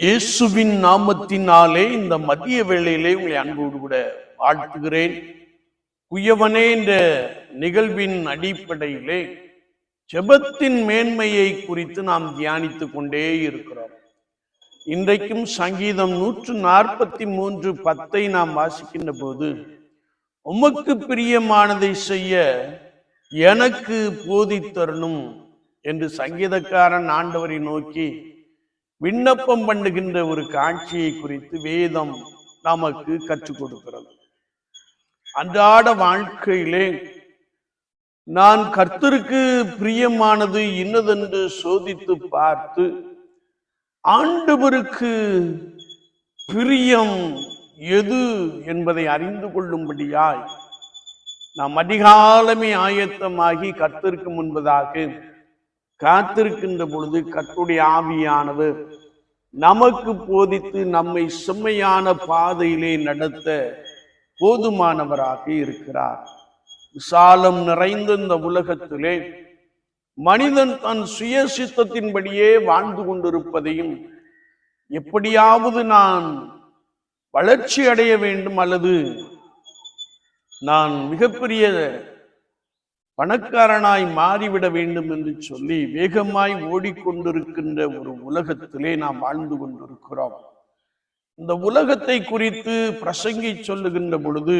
இயேசுவின் நாமத்தினாலே இந்த மதிய வேளையிலே உங்களை அன்போடு கூட வாழ்த்துகிறேன். குயவனே என்ற நிகழ்வின் அடிப்படையிலே ஜெபத்தின் மேன்மையை குறித்து நாம் தியானித்து கொண்டே இருக்கிறோம். இன்றைக்கும் சங்கீதம் நூற்று நாற்பத்தி மூன்று பத்தை நாம் வாசிக்கின்ற போது உமக்கு பிரியமானதை செய்ய எனக்கு போதித்தரணும் என்று சங்கீதக்காரன் ஆண்டவரை நோக்கி விண்ணப்பம் பண்ணுகின்ற ஒரு காட்சியை குறித்து வேதம் நமக்கு கற்றுக் கொடுக்கிறது. அன்றாட வாழ்க்கையிலே நான் கர்த்தருக்கு பிரியமானது இன்னதென்று சோதித்து பார்த்து ஆண்டவருக்கு பிரியம் எது என்பதை அறிந்து கொள்ளும்படியாய் நாம் அதிகாலமே ஆயத்தமாகி கர்த்தருக்கு முன்பதாக காத்திருக்கின்ற பொழுது கத்துடைய ஆவியானவர் நமக்கு போதித்து நம்மை செம்மையான பாதையிலே நடத்த போதுமானவராக இருக்கிறார். விசாலம் நிறைந்த இந்த உலகத்திலே மனிதன் தன் சுய சித்தத்தின்படியே வாழ்ந்து கொண்டிருப்பதையும் எப்படியாவது நான் வளர்ச்சி அடைய வேண்டும் அல்லது நான் மிகப்பெரிய பணக்காரனாய் மாறிவிட வேண்டும் என்று சொல்லி வேகமாய் ஓடிக்கொண்டிருக்கின்ற ஒரு உலகத்திலே நாம் வாழ்ந்து கொண்டிருக்கிறோம். இந்த உலகத்தை குறித்து பிரசங்கி சொல்லுகின்ற பொழுது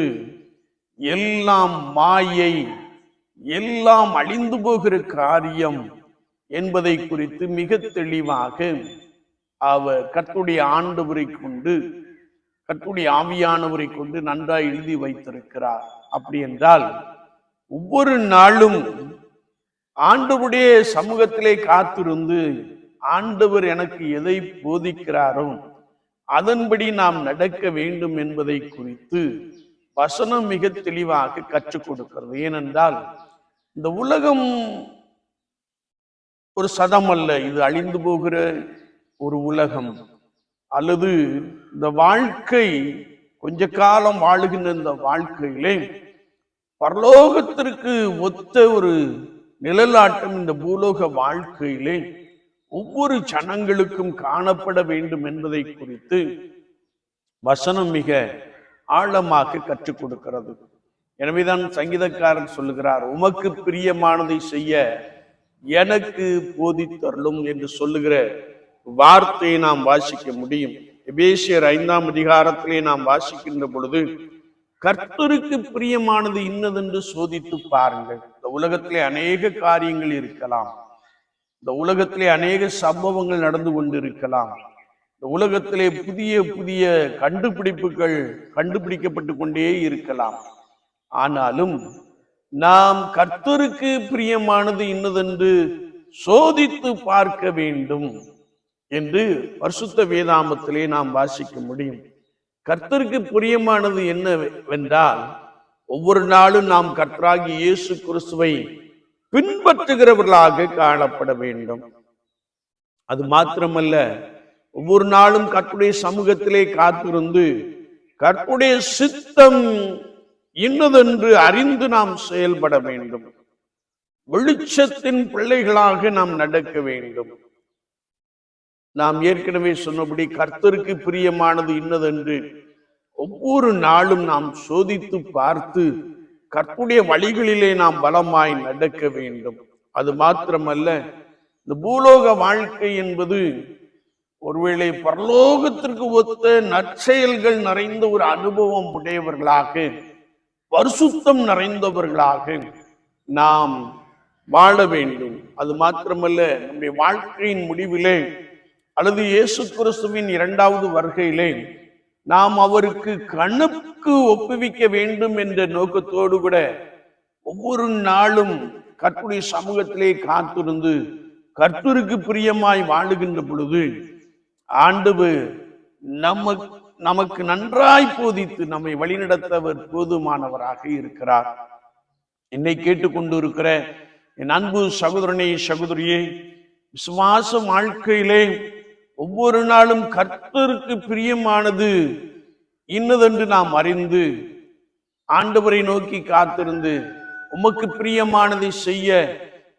எல்லாம் மாயை எல்லாம் அழிந்து போகிற காரியம் என்பதை குறித்து மிக தெளிவாக அவர் கர்த்துடைய ஆண்டவரை கொண்டு கர்த்துடைய ஆவியானவரை கொண்டு நன்றாய் எழுதி வைத்திருக்கிறார். அப்படி என்றால் ஒவ்வொரு நாளும் ஆண்டவருடைய சமூகத்திலே காத்திருந்து ஆண்டவர் எனக்கு எதை போதிக்கிறாரோ அதன்படி நாம் நடக்க வேண்டும் என்பதை குறித்து வசனம் மிக தெளிவாக கற்றுக் கொடுக்கிறது. ஏனென்றால் இந்த உலகம் ஒரு சதம் அல்ல. இது அழிந்து போகிற ஒரு உலகம். அல்லது இந்த வாழ்க்கை கொஞ்ச காலம் வாழுகின்ற இந்த வாழ்க்கையிலே பரலோகத்திற்கு ஒத்த ஒரு நிழலாட்டம் இந்த பூலோக வாழ்க்கையிலே ஒவ்வொரு ஜனங்களுக்கும் காணப்பட வேண்டும் என்பதை குறித்து வசனம் மிக ஆழமாக கற்றுக் கொடுக்கிறது. எனவேதான் சங்கீதக்காரன் சொல்லுகிறார் உமக்கு பிரியமானதை செய்ய எனக்கு போதித்தருளும் என்று சொல்லுகிற வார்த்தையை நாம் வாசிக்க முடியும். எபேசியர் ஐந்தாம் அதிகாரத்திலே நாம் வாசிக்கின்ற பொழுது கர்த்தருக்கு பிரியமானது இன்னதென்று சோதித்து பாருங்கள். இந்த உலகத்திலே அநேக காரியங்கள் இருக்கலாம். இந்த உலகத்திலே அநேக சம்பவங்கள் நடந்து கொண்டிருக்கலாம். இந்த உலகத்திலே புதிய புதிய கண்டுபிடிப்புகள் கண்டுபிடிக்கப்பட்டு கொண்டே இருக்கலாம். ஆனாலும் நாம் கர்த்தருக்கு பிரியமானது இன்னதென்று சோதித்து பார்க்க வேண்டும் என்று பரிசுத்த வேதாமத்திலே நாம் வாசிக்க முடியும். கர்த்தருக்கு பிரியமானது என்னவென்றால் ஒவ்வொரு நாளும் நாம் கர்த்தராகி இயேசு கிறிஸ்துவை பின்பற்றுகிறவர்களாக காணப்பட வேண்டும். அது மாத்திரமல்ல ஒவ்வொரு நாளும் கற்புடைய சமூகத்திலே காத்திருந்து கற்புடைய சித்தம் இன்னதென்று அறிந்து நாம் செயல்பட வேண்டும். வெளிச்சத்தின் பிள்ளைகளாக நாம் நடக்க வேண்டும். நாம் ஏற்கனவே சொன்னபடி கர்த்தருக்கு பிரியமானது இன்னதென்று ஒவ்வொரு நாளும் நாம் சோதித்து பார்த்து கற்புடைய வழிகளிலே நாம் பலமாய் நடக்க வேண்டும். அது மாத்திரமல்ல இந்த பூலோக வாழ்க்கை என்பது ஒருவேளை பரலோகத்திற்கு ஒத்த நற்செயல்கள் நிறைந்த ஒரு அனுபவம் உடையவர்களாக பரிசுத்தம் நிறைந்தவர்களாக நாம் வாழ வேண்டும். அது மாத்திரமல்ல நம்முடைய வாழ்க்கையின் முடிவிலே அல்லது இயேசு கிறிஸ்துவின் இரண்டாவது வருகையிலே நாம் அவருக்கு கண்ணுக்கு ஒப்புவிக்க வேண்டும் என்ற நோக்கத்தோடு கூட ஒவ்வொரு நாளும் கற்புடைய சமூகத்திலே காத்திருந்து கர்த்தருக்கு பிரியமாய் வாழுகின்ற பொழுது ஆண்டவு நம்ம நமக்கு நன்றாய் போதித்து நம்மை வழிநடத்தவர் போதுமானவராக இருக்கிறார். என்னை கேட்டுக்கொண்டு இருக்கிற என் அன்பு சகோதரனே சகோதரியே விசுவாச வாழ்க்கையிலே ஒவ்வொரு நாளும் கர்த்தருக்கு பிரியமானது இன்னதென்று நாம் அறிந்து ஆண்டவரை நோக்கி காத்திருந்து உமக்கு பிரியமானதை செய்ய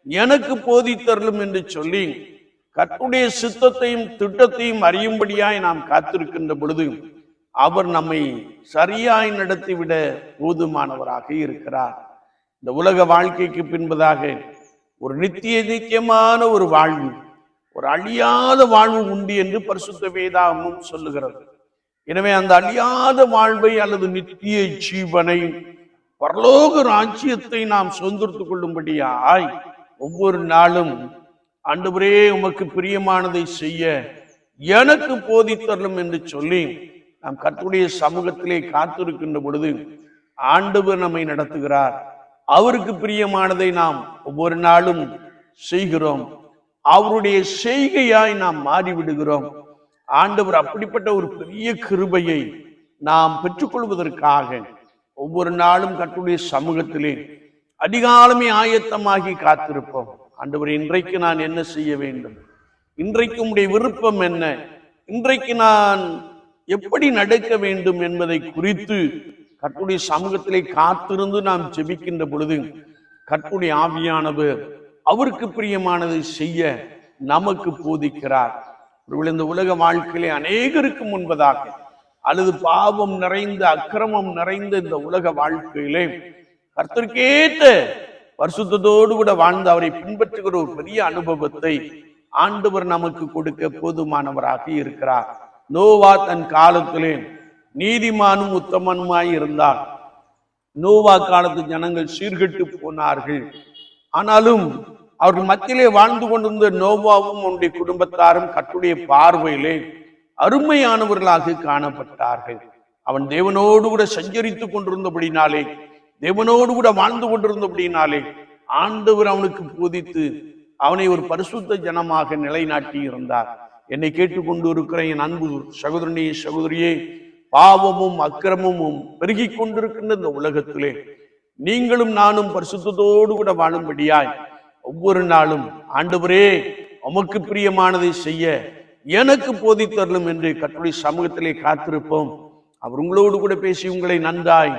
எனக்கு போதித்தரலும் என்று சொல்லி கற்றுடைய சித்தத்தையும் திட்டத்தையும் அறியும்படியாய் நாம் காத்திருக்கின்ற பொழுது அவர் நம்மை சரியாய் நடத்திவிட போதுமானவராக இருக்கிறார். இந்த உலக வாழ்க்கைக்கு பின்பதாக ஒரு நித்திய நித்தியமான ஒரு வாழ்வு ஒரு அழியாத வாழ்வு உண்டு என்று பரிசுத்த வேதாமும் சொல்லுகிறது. எனவே அந்த அழியாத வாழ்வை அல்லது நித்திய ஜீவனை பரலோக ராஜ்யத்தை நாம் சுதந்திரத்துக் கொள்ளும்படியாய் ஒவ்வொரு நாளும் ஆண்டவரே உமக்கு பிரியமானதை செய்ய எனக்கு போதித்தரலும் என்று சொல்லி நாம் கற்றுடைய சமூகத்திலே காத்திருக்கின்ற பொழுது ஆண்டவர் நம்மை நடத்துகிறார். அவருக்கு பிரியமானதை நாம் ஒவ்வொரு நாளும் செய்கிறோம். அவருடைய செய்கையாய் நாம் மாறிவிடுகிறோம். ஆண்டவர் அப்படிப்பட்ட ஒரு பெரிய கிருபையை நாம் பெற்றுக்கொள்வதற்காக ஒவ்வொரு நாளும் கட்டுடைய சமூகத்திலே அதிகாலமே ஆயத்தமாகி காத்திருப்போம். ஆண்டவர் இன்றைக்கு நான் என்ன செய்ய வேண்டும்? இன்றைக்கு உடைய விருப்பம் என்ன? இன்றைக்கு நான் எப்படி நடக்க வேண்டும் என்பதை குறித்து கட்டுடைய சமூகத்திலே காத்திருந்து நாம் ஜெபிக்கின்ற பொழுது கட்டுடைய ஆவியானவர் அவருக்கு பிரியமானதை செய்ய நமக்கு போதிக்கிறார். இந்த உலக வாழ்க்கையிலே அநேகருக்கு முன்பதாக அல்லது பாவம் நிறைந்த அக்கிரமம் நிறைந்த இந்த உலக வாழ்க்கையிலே கர்த்தருக்கேற்ற வருஷத்தோடு கூட வாழ்ந்து அவரை பின்பற்றுகிற ஒரு பெரிய அனுபவத்தை ஆண்டவர் நமக்கு கொடுக்க போதுமானவராக இருக்கிறார். நோவா தன் காலத்திலே நீதிமானும் உத்தமனுமாய் இருந்தார். நோவா காலத்து ஜனங்கள் சீர்கெட்டு போனார்கள். ஆனாலும் அவர்கள் மத்தியிலே வாழ்ந்து கொண்டிருந்த நோவாவும் அவனுடைய குடும்பத்தாரும் கட்டுடைய பார்வையிலே அருமையானவர்களாக காணப்பட்டார்கள். அவன் தேவனோடு கூட சஞ்சரித்துக் கொண்டிருந்தபடினாலே தேவனோடு கூட வாழ்ந்து கொண்டிருந்தபடினாலே ஆண்டவர் அவனுக்கு போதித்து அவனை ஒரு பரிசுத்த ஜனமாக நிலைநாட்டி இருந்தார். என்னை கேட்டுக்கொண்டு இருக்கிற என் அன்பு சகோதரனே சகோதரியே பாவமும் அக்கிரமமும் பெருகிக் கொண்டிருக்கின்ற இந்த உலகத்திலே நீங்களும் நானும் பரிசுத்தத்தோடு கூட வாழும்படியாய் ஒவ்வொரு நாளும் ஆண்டவரே உமக்கு பிரியமானதை செய்ய எனக்கு போதித்தரலும் என்று கட்டுரை சமூகத்திலே காத்திருப்போம். அவர் உங்களோடு கூட பேசி உங்களை நன்றாய்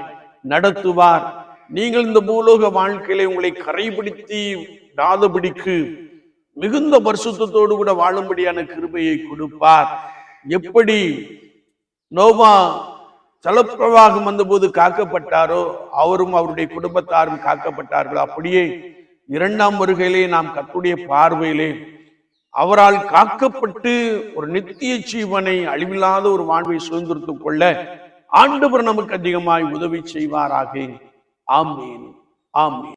நடத்துவார். நீங்கள் இந்த பூலோக வாழ்க்கையிலே உங்களை கரைபிடித்தி டாதபடிக்கு மிகுந்த பரிசுத்தோடு கூட வாழும்படியான கிருபையை கொடுப்பார். எப்படி நோவா ஜலப்பிரவாகம் வந்தபோது காக்கப்பட்டாரோ அவரும் அவருடைய குடும்பத்தாரும் காக்கப்பட்டார்களோ அப்படியே இரண்டாம் வருகையிலே நாம் கத்துடைய பார்வையிலே அவரால் காக்கப்பட்டு ஒரு நித்திய ஜீவனை அழிவில்லாத ஒரு வாழ்வை சுதந்திரத்துக் கொள்ள ஆண்டவர் நமக்கு அதிகமாய் உதவி செய்வாராக. ஆமீன். ஆமீன்.